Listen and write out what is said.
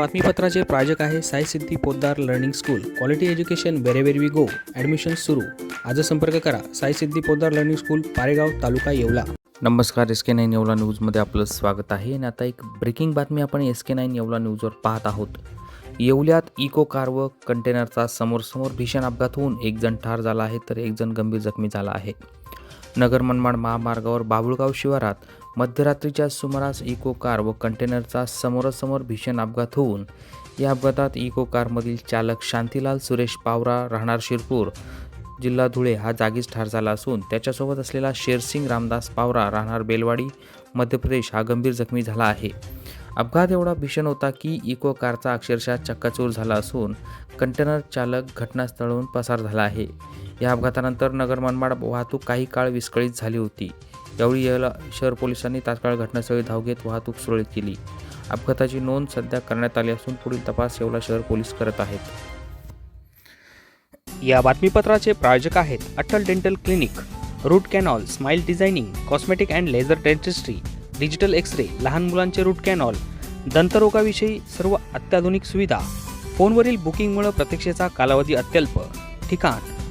बातमीपत्राचे प्रायोजक आहे Sai Siddhi Poddar learning school. Quality education wherever we go admission सुरू. आज संपर्क करा. Sai Siddhi Poddar learning school Paregaon taluka Yeola. नमस्कार एस के नाईन येवला न्यूजमध्ये आपलं स्वागत आहे. आणि आता एक ब्रेकिंग बातमी आपण एस के नाईन येवला न्यूजवर पाहत आहोत. येवल्यात इको कार व कंटेनरचा समोरसमोर भीषण अपघात होऊन एक जण ठार झाला आहे तर एक जण गंभीर जखमी झाला आहे. नगर मनमाड महामार्गावर बाबुळगाव शिवारात मध्यरात्रीच्या सुमारास इको कार व कंटेनरचा समोरासमोर भीषण अपघात होऊन या अपघातात इको कारमधील चालक शांतीलाल सुरेश पावरा राहणार शिरपूर जिल्हा धुळे हा जागीच ठार झाला असून त्याच्यासोबत असलेला शेरसिंग रामदास पावरा राहणार बेलवाडी मध्य प्रदेश हा गंभीर जखमी झाला आहे. अपघात एवढा भीषण होता की इको कारचा अक्षरशः चक्काचूर झाला असून कंटेनर चालक घटनास्थळाहून पसार झाला आहे. या अपघातानंतर नगर मनमाड वाहतूक काही काळ विस्कळीत झाली होती. यावेळी याला शहर पोलिसांनी तात्काळ घटनास्थळी धाव घेत वाहतूक सुरळीत केली. अपघाताची नोंद सध्या करण्यात आली असून पुढील तपास येवला शहर पोलीस करत आहेत. या बातमीपत्राचे प्रायोजक आहेत Atal dental clinic root canal smile designing cosmetic and laser dentistry digital X ray लहान मुलांचे रूट कॅनॉल दंतरोगाविषयी सर्व अत्याधुनिक सुविधा फोनवरील बुकिंगमुळे प्रतीक्षेचा कालावधी अत्यल्प ठिकाण